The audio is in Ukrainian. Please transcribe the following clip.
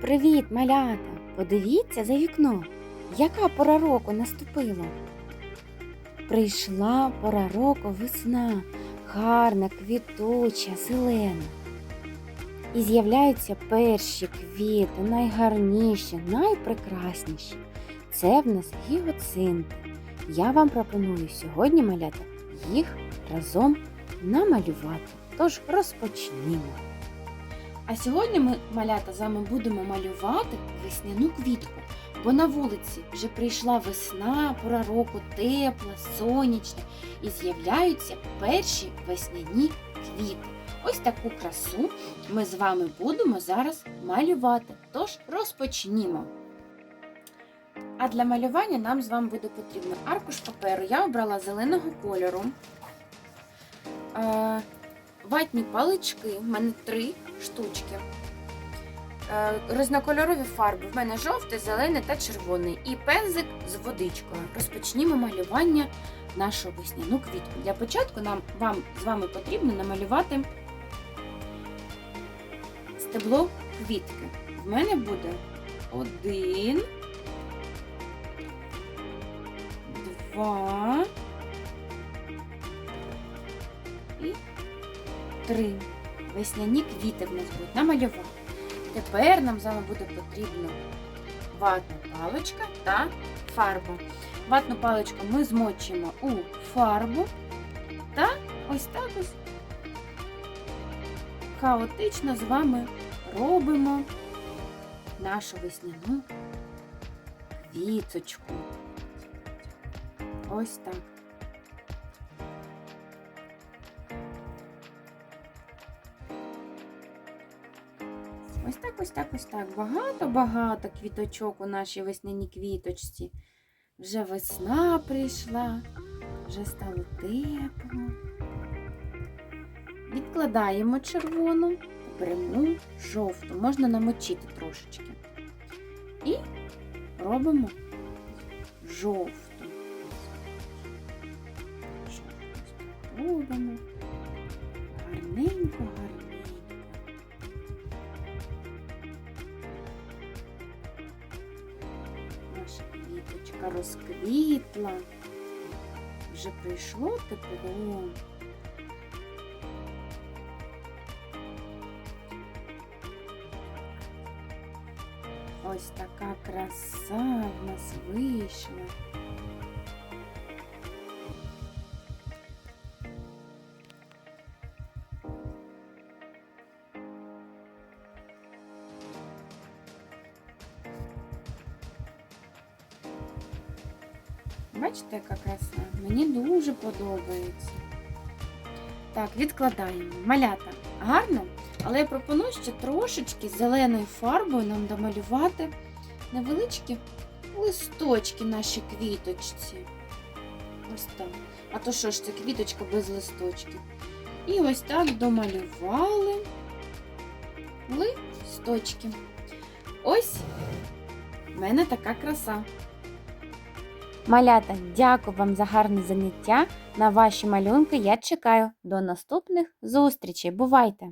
Привіт, малята! Подивіться за вікно, яка пора року наступила. Прийшла пора року весна, гарна, квітуча, зелена. І з'являються перші квіти, найгарніші, найпрекрасніші. Це в нас гіоцинти. Я вам пропоную сьогодні, малята, їх разом намалювати. Тож розпочнімо. А сьогодні ми, малята, з вами будемо малювати весняну квітку, бо на вулиці вже прийшла весна, пора року тепла, сонячна, і з'являються перші весняні квіти. Ось таку красу ми з вами будемо зараз малювати. Тож розпочнімо. А для малювання нам з вами буде потрібно аркуш паперу. Я обрала зеленого кольору. Ватні палички, в мене три штучки. Е, Різнокольорові фарби. В мене жовтий, зелений та червоний. І пензик з водичкою. Розпочнімо малювання нашого весняну квітку. Для початку нам вам з вами потрібно намалювати стебло квітки. В мене буде один, два і три. Весняні квіти в нас будуть намалювати. Тепер нам з вами буде потрібна ватна паличка та фарба. Ватну паличку ми змочимо у фарбу та ось так ось хаотично з вами робимо нашу весняну квіточку. Ось так. Ось так, ось так, ось так. Багато-багато квіточок у нашій весняній квіточці. Вже весна прийшла, вже стало тепло. Відкладаємо червону, беремо жовту, можна намочити трошечки. І робимо жовту. Жовту робимо. Квіточка розквітла. Вже прийшло тепло. Ось така краса в нас вийшла. Бачите, яка краса? Мені дуже подобається. Так, відкладаємо. Малята. Гарно? Але я пропоную ще трошечки зеленою фарбою нам домалювати невеличкі листочки наші квіточці. Ось так. А то що ж це квіточка без листочків? І ось так домалювали листочки. Ось в мене така краса. Малята, дякую вам за гарне заняття. На ваші малюнки я чекаю. До наступних зустрічей. Бувайте!